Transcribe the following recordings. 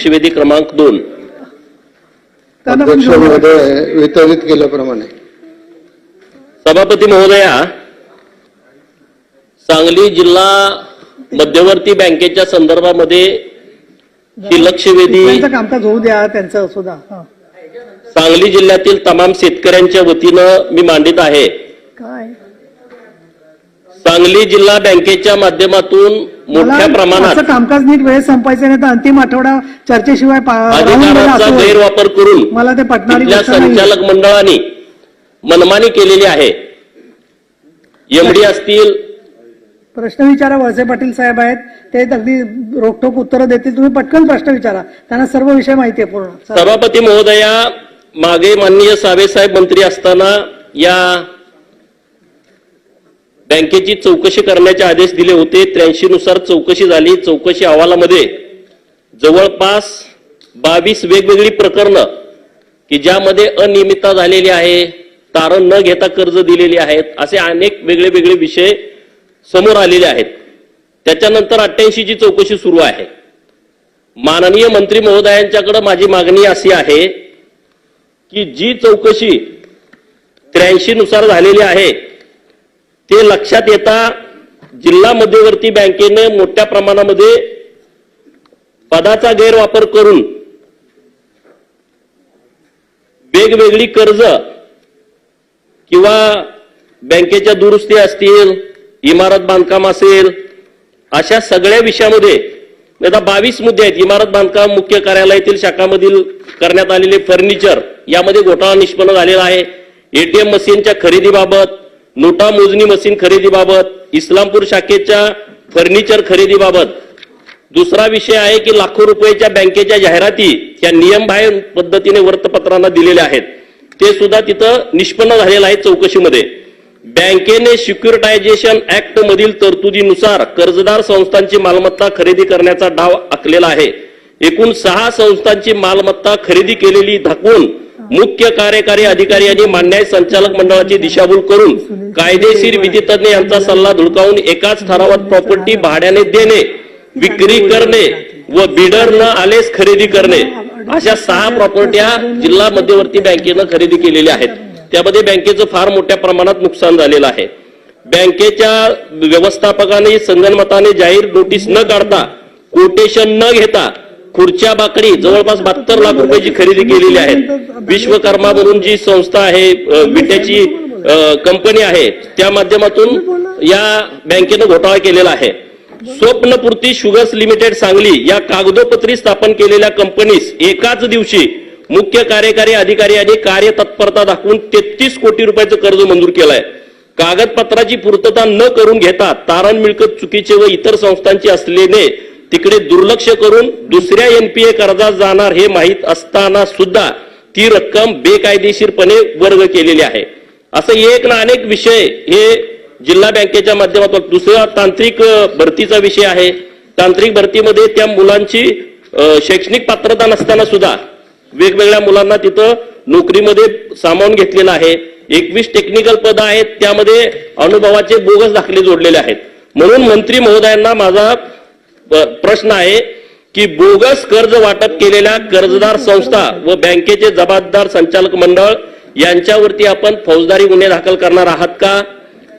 लक्षवेधी क्रमांक दोन. अध्यक्ष. महोदय वितरित केल्याप्रमाणे. सभापती महोदया सांगली जिल्हा मध्यवर्ती बँकेच्या संदर्भामध्ये ही लक्षवेधी कामकाज होऊ द्या त्यांचं हा. सांगली जिल्ह्यातील तमाम शेतकऱ्यांच्या वतीनं मी मांडित आहे. काय? सांगली जिल्हा बँकेच्या माध्यमातून मोठ्या प्रमाणात कामकाज नीट वेळेत संपायचं नाही तर अंतिम आठवडा चर्चेशिवाय अधिकाराचा. गैरवापर करून मला ते नाही. संचालक मंडळाने मनमानी केलेली आहे. एमडी असतील. प्रश्न विचारा वळसे पाटील साहेब आहेत. ते अगदी रोखोक उत्तरं देतील. तुम्ही पटकन प्रश्न विचारा. त्यांना सर्व विषय माहिती आहे पूर्ण. सभापती महोदया मागे माननीय सावे साहेब मंत्री असताना या बँकेची चौकशी करण्याचे आदेश दिले होते. त्र्याऐंशी नुसार चौकशी झाली. चौकशी अहवालामध्ये जवळपास बावीस वेगवेगळी प्रकरणं की ज्यामध्ये अनियमितता झालेली आहे तारण न घेता कर्ज दिलेली आहेत असे अनेक वेगळे वेगळे विषय समोर आलेले आहेत. त्याच्यानंतर अठ्ठ्याऐंशीची चौकशी सुरू आहे. माननीय मंत्री महोदयांच्याकडे माझी मागणी अशी आहे की जी चौकशी त्र्याऐंशी नुसार झालेली आहे ते लक्षात येता जिल्हा मध्यवर्ती बँकेने मोठ्या प्रमाणामध्ये पदाचा गैरवापर करून वेगवेगळी कर्ज किंवा बँकेच्या दुरुस्ती असतील इमारत बांधकाम असेल अशा सगळ्या विषयामध्ये आता बावीस मुद्दे आहेत इमारत बांधकाम मुख्य कार्यालयातील शाखामधील करण्यात आलेले फर्निचर यामध्ये घोटाळा निष्पन्न झालेला आहे. एटीएम मशीनच्या खरेदीबाबत नोटा मोजणी मशीन खरेदीबाबत इस्लामपूर शाखेच्या फर्निचर खरेदीबाबत. दुसरा विषय आहे की लाखो रुपयाच्या बँकेच्या जाहिराती या नियमबाह्य पद्धतीने वृत्तपत्रांना दिलेल्या आहेत. ते सुद्धा तिथं निष्पन्न झालेलं आहे चौकशीमध्ये. बँकेने सिक्युरिटायझेशन ऍक्ट मधील तरतुदीनुसार कर्जदार संस्थांची मालमत्ता खरेदी करण्याचा डाव आखलेला आहे. एकूण सहा संस्थांची मालमत्ता खरेदी केलेली दाखवून मुख्य कार्यकारी अधिकारी यांनी मान्याय संचालक मंडळाची दिशाभूल करून कायदेशीर विधितज्ञ यांचा सल्ला धुडकावून एकाच ठरावात प्रॉपर्टी भाड्याने देणे विक्री करणे व बिडर न आलेच खरेदी करणे अशा सहा प्रॉपर्ट्या जिल्हा मध्यवर्ती बँकेनं खरेदी केलेल्या आहेत. त्यामध्ये बँकेचं फार मोठ्या प्रमाणात नुकसान झालेलं आहे. बँकेच्या व्यवस्थापकाने संगणमताने जाहीर नोटीस न काढता कोटेशन न घेता खुर्च्या बाकडी जवळपास बहात्तर लाख रुपयाची खरेदी केलेली आहे. विश्वकर्मा म्हणून जी संस्था आहे विट्याची कंपनी आहे त्या माध्यमातून या बँकेनं घोटाळा केलेला आहे. स्वप्नपूर्ती शुगर्स लिमिटेड सांगली या कागदोपत्री स्थापन केलेल्या कंपनीस एकाच दिवशी मुख्य कार्यकारी अधिकारी यांनी कार्यतत्परता दाखवून तेहतीस कोटी रुपयाचं कर्ज मंजूर केलंय. कागदपत्राची पूर्तता न करून घेता तारण मिळकत चुकीचे व इतर संस्थांची असल्याने तिकडे दुर्लक्ष करून दुसऱ्या एनपीए कर्जात जाणार हे माहीत असताना सुद्धा ती रक्कम बेकायदेशीरपणे वर्ग केलेली आहे. असं एक ना अनेक विषय हे जिल्हा बँकेच्या माध्यमातून दुसरा तांत्रिक भरतीचा विषय आहे. तांत्रिक भरतीमध्ये त्या मुलांची शैक्षणिक पात्रता नसताना सुद्धा वेगवेगळ्या मुलांना तिथं नोकरीमध्ये सामावून घेतलेलं आहे. एकवीस टेक्निकल पद आहेत त्यामध्ये अनुभवाचे बोगस दाखले जोडलेले आहेत. म्हणून मंत्री महोदयांना माझा प्रश्न आहे की बोगस कर्ज वाटप केलेल्या कर्जदार संस्था व बँकेचे जबाबदार संचालक मंडळ यांच्यावरती आपण फौजदारी गुन्हे दाखल करणार आहात का?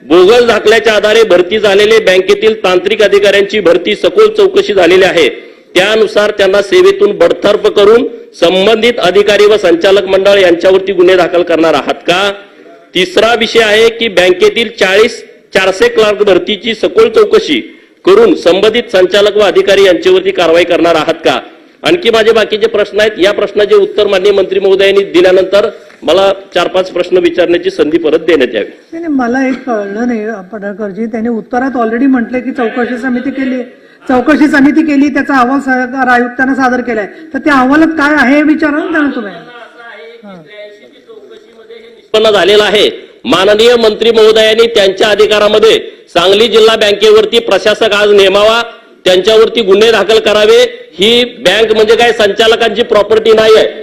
बोगस दाखल्याच्या आधारे भरती झालेले बँकेतील तांत्रिक अधिकाऱ्यांची भरती सखोल चौकशी झालेली आहे. त्यानुसार त्यांना सेवेतून बडतर्फ करून संबंधित अधिकारी व संचालक मंडळ यांच्यावरती गुन्हे दाखल करणार आहात का? तिसरा विषय आहे की बँकेतील चाळीस चारशे क्लार्क भरतीची सखोल चौकशी करून संबंधित संचालक व अधिकारी यांच्यावरती कारवाई करणार आहात का? आणखी माझे बाकीचे प्रश्न आहेत. या प्रश्नाचे उत्तर माननीय मंत्री महोदयांनी दिल्यानंतर मला चार पाच प्रश्न विचारण्याची संधी परत देण्यात यावी. मला एक कळलं नाही पडळकरजी. त्यांनी उत्तरात ऑलरेडी म्हटले की चौकशी समिती केली. चौकशी समिती केली त्याचा अहवाल सरकार आयुक्तांना सादर केलाय. तर त्या अहवालात काय आहे हे विचारा ना तुम्ही. उत्पन्न झालेला आहे. माननीय मंत्री महोदयांनी त्यांच्या अधिकारामध्ये सांगली जिल्हा बँकेवरती प्रशासक आज नेमावा त्यांच्यावरती गुन्हे दाखल करावे ही बँक म्हणजे काय संचालकांची प्रॉपर्टी नाही आहे.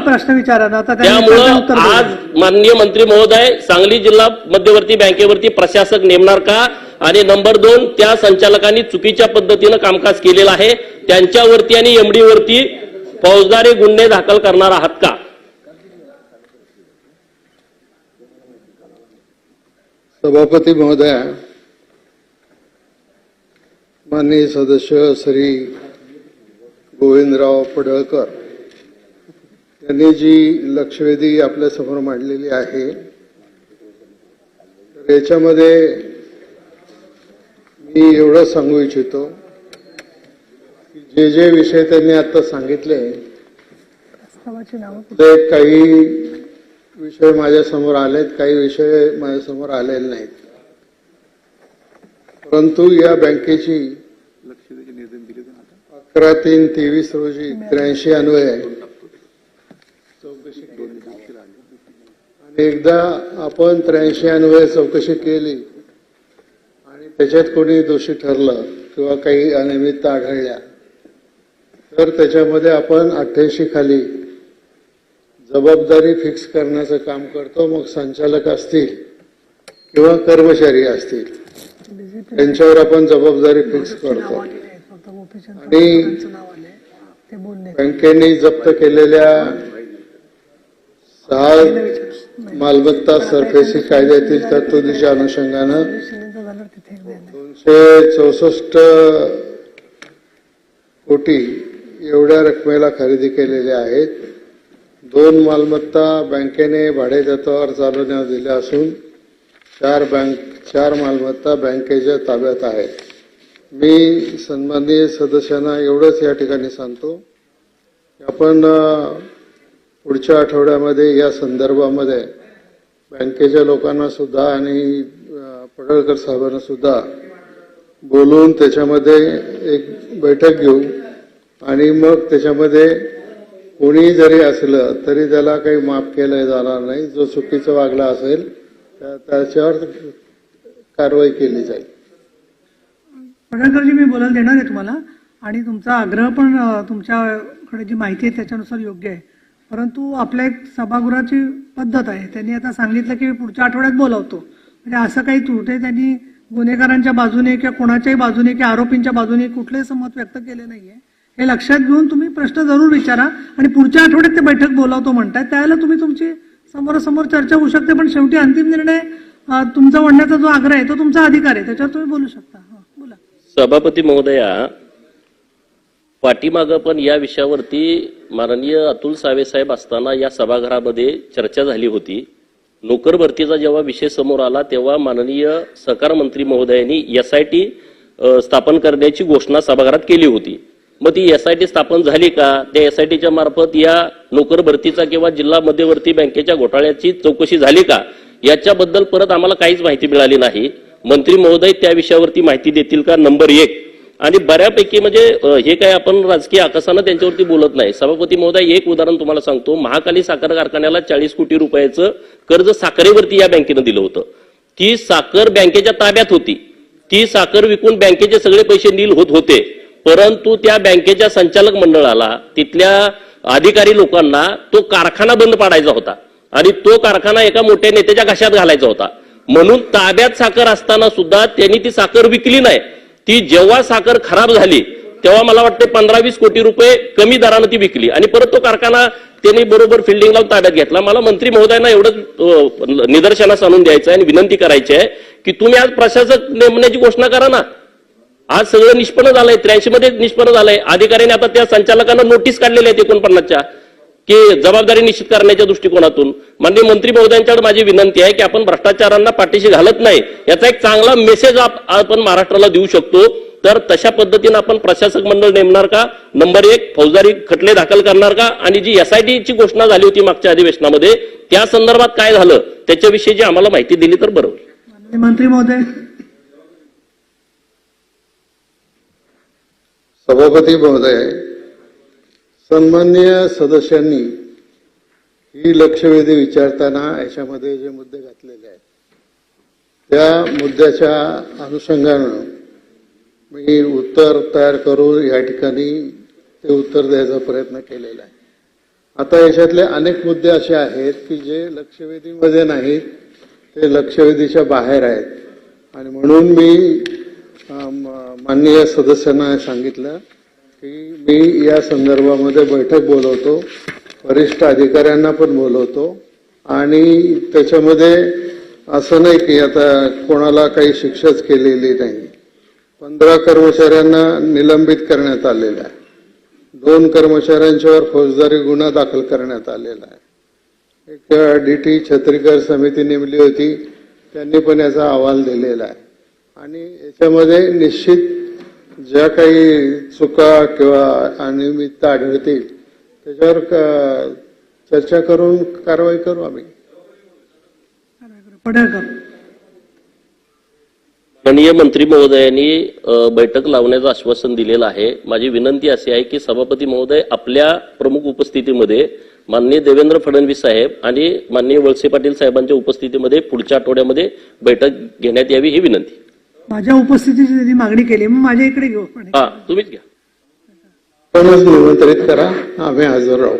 प्रश्न विचारा ना त्यामुळं. आज माननीय मंत्री महोदय सांगली जिल्हा मध्यवर्ती बँकेवरती प्रशासक नेमणार का आणि नंबर दोन त्या संचालकांनी चुकीच्या पद्धतीनं कामकाज केलेलं आहे त्यांच्यावरती आणि एमडी वरती फौजदारी गुन्हे दाखल करणार आहात का सभापती महोदय माननीय सदस्य श्री गोविंदराव पडळकर यांनी जी लक्षवेधी आपल्यासमोर मांडलेली आहे तर याच्यामध्ये मी एवढं सांगू इच्छितो की जे जे विषय त्यांनी आता सांगितले ते काही विषय माझ्यासमोर आलेत काही विषय माझ्यासमोर आलेले नाहीत. परंतु या बँकेची अकरा तीन तेवीस रोजी त्र्याऐंशी अन्वये. चौकशी आणि एकदा आपण त्र्याऐंशी अन्वये चौकशी केली आणि त्याच्यात कोणी दोषी ठरलं किंवा काही अनियमितता आढळल्या तर त्याच्यामध्ये आपण अठ्ठ्याऐंशी खाली जबाबदारी फिक्स करण्याचं काम करतो मग संचालक असतील किंवा कर्मचारी असतील त्यांच्यावर आपण जबाबदारी फिक्स करतो. आणि- बँकेने जप्त केलेल्या सहा मालमत्ता सरफेसी कायद्यातील तरतुदीच्या अनुषंगानं. दोनशे चौसष्ट कोटी एवढ्या रकमेला खरेदी केलेल्या आहेत. दोन मालमत्ता बँकेने भाडेतत्वावर चालवण्यात दिल्या असून चार बँक चार मालमत्ता बँकेच्या ताब्यात आहेत. मी सन्माननीय सदस्यांना एवढंच या ठिकाणी सांगतो आपण पुढच्या आठवड्यामध्ये या संदर्भामध्ये बँकेच्या लोकांना सुद्धा आणि पडळकर साहेबांना सुद्धा बोलून त्याच्यामध्ये एक बैठक घेऊ आणि मग त्याच्यामध्ये कोणी जरी असलं तरी त्याला काही माफ केलं जाणार नाही. जो चुकीचं वागला असेल त्याच्यावर कारवाई केली जाईल. पडळकरजी मी बोलायला देणार आहे तुम्हाला. आणि तुमचा आग्रह पण तुमच्याकडे जी माहिती आहे त्याच्यानुसार योग्य आहे. परंतु आपल्या एक सभागृहाची पद्धत आहे. त्यांनी आता सांगितलं की पुढच्या आठवड्यात बोलावतो. म्हणजे असं काही त्रुटे त्यांनी गुन्हेगारांच्या बाजूने किंवा कोणाच्याही बाजूने किंवा आरोपींच्या बाजूने कुठलेच मत व्यक्त केले नाहीये. हे लक्षात घेऊन तुम्ही प्रश्न जरूर विचारा आणि पुढच्या आठवड्यात ते बैठक बोलावतो म्हणताय. त्यावेळेला तुम्ही तुमची समोरासमोर चर्चा होऊ शकते पण शेवटी अंतिम निर्णय तुमचा म्हणण्याचा जो आग्रह आहे तो तुमचा अधिकार आहे. त्याच्यावर तुम्ही बोलू शकता. बोला. सभापती महोदया पाठीमागं पण या विषयावरती माननीय अतुल सावे साहेब असताना या सभागृहामध्ये चर्चा झाली होती. नोकर भरतीचा जेव्हा विषय समोर आला तेव्हा माननीय सहकार मंत्री महोदयांनी टी स्थापन करण्याची घोषणा सभागृहात केली होती. मग ती एस आय टी स्थापन झाली का? त्या एस आय टीच्या मार्फत या नोकर भरतीचा किंवा जिल्हा मध्यवर्ती बँकेच्या घोटाळ्याची चौकशी झाली का? याच्याबद्दल परत आम्हाला काहीच माहिती मिळाली नाही. मंत्री महोदय त्या विषयावरती माहिती देतील का? नंबर एक. आणि बऱ्यापैकी म्हणजे हे काय आपण राजकीय आकाशानं त्यांच्यावरती बोलत नाही. सभापती महोदय एक उदाहरण तुम्हाला सांगतो. महाकाली साखर कारखान्याला चाळीस कोटी रुपयाचं कर्ज साखरेवरती या बँकेनं दिलं होतं. ती साखर बँकेच्या ताब्यात होती. ती साखर विकून बँकेचे सगळे पैसे नील होत होते. परंतु त्या बँकेच्या संचालक मंडळाला तिथल्या अधिकारी लोकांना तो कारखाना बंद पाडायचा होता. आणि तो कारखाना एका मोठ्या नेत्याच्या घशात घालायचा होता. म्हणून ताब्यात साखर असताना सुद्धा त्यांनी ती साखर विकली नाही. ती जेव्हा साखर खराब झाली तेव्हा मला वाटते पंधरा वीस कोटी रुपये कमी दरानं ती विकली. आणि परत तो कारखाना त्यांनी बरोबर फिल्डिंग लावून ताब्यात घेतला. मला मंत्री महोदयांना एवढंच निदर्शनास आणून द्यायचं आहे आणि विनंती करायची आहे की तुम्ही आज प्रशासक नेमण्याची घोषणा करा ना. आज सगळं निष्पन्न झालंय त्र्याऐंशी मध्ये निष्पन्न झालंय. अधिकाऱ्यांनी आता त्या संचालकांना नोटीस काढलेल्या आहेत एकोणपन्नासच्या की जबाबदारी निश्चित करण्याच्या दृष्टिकोनातून. माननीय मंत्री महोदयांच्याकडे माझी विनंती आहे की आपण भ्रष्टाचारांना पाठीशी घालत नाही. याचा एक चांगला मेसेज आपण महाराष्ट्राला देऊ शकतो. तर तशा पद्धतीनं आपण प्रशासक मंडळ नेमणार का? नंबर एक फौजदारी खटले दाखल करणार का? आणि जी एसआयटीची घोषणा झाली होती मागच्या अधिवेशनामध्ये त्या संदर्भात काय झालं? त्याच्याविषयीची आम्हाला माहिती दिली तर बरं मंत्री महोदय सभापती महोदय सन्मान्य सदस्यांनी ही लक्षवेधी विचारताना याच्यामध्ये जे मुद्दे घातलेले आहेत त्या मुद्द्याच्या अनुषंगानं मी उत्तर तयार करून या ठिकाणी ते उत्तर द्यायचा प्रयत्न केलेला आहे. आता याच्यातले अनेक मुद्दे असे आहेत की जे लक्षवेधीमध्ये नाहीत ते लक्षवेधीच्या बाहेर आहेत. आणि म्हणून मी माननीय सदस्यांना सांगितलं की मी या संदर्भामध्ये बैठक बोलवतो वरिष्ठ अधिकाऱ्यांना पण बोलवतो आणि त्याच्यामध्ये असं नाही की आता कोणाला काही शिक्षाच केलेली नाही. पंधरा कर्मचाऱ्यांना निलंबित करण्यात आलेलं आहे. दोन कर्मचाऱ्यांच्यावर फौजदारी गुन्हा दाखल करण्यात आलेला आहे. एक डीटी छत्रीकर समिती नेमली होती त्यांनी पण याचा अहवाल दिलेला आहे. आणि याच्यामध्ये निश्चित ज्या काही चुका किंवा अनियमितता आढळतील त्याच्यावर क- चर्चा करून कारवाई करू आम्ही. माननीय मंत्री महोदयांनी बैठक लावण्याचं आश्वासन दिलेलं आहे. माझी विनंती अशी आहे की सभापती महोदय आपल्या प्रमुख उपस्थितीमध्ये माननीय देवेंद्र फडणवीस साहेब आणि माननीय वळसे पाटील साहेबांच्या उपस्थितीमध्ये पुढच्या आठवड्यामध्ये बैठक घेण्यात यावी ही विनंती. माझ्या उपस्थितीची त्यांनी मागणी केली. मग माझ्या इकडे घेऊ हा तुम्हीच घ्या. निमंत्रित करा. आम्ही हजर राहू.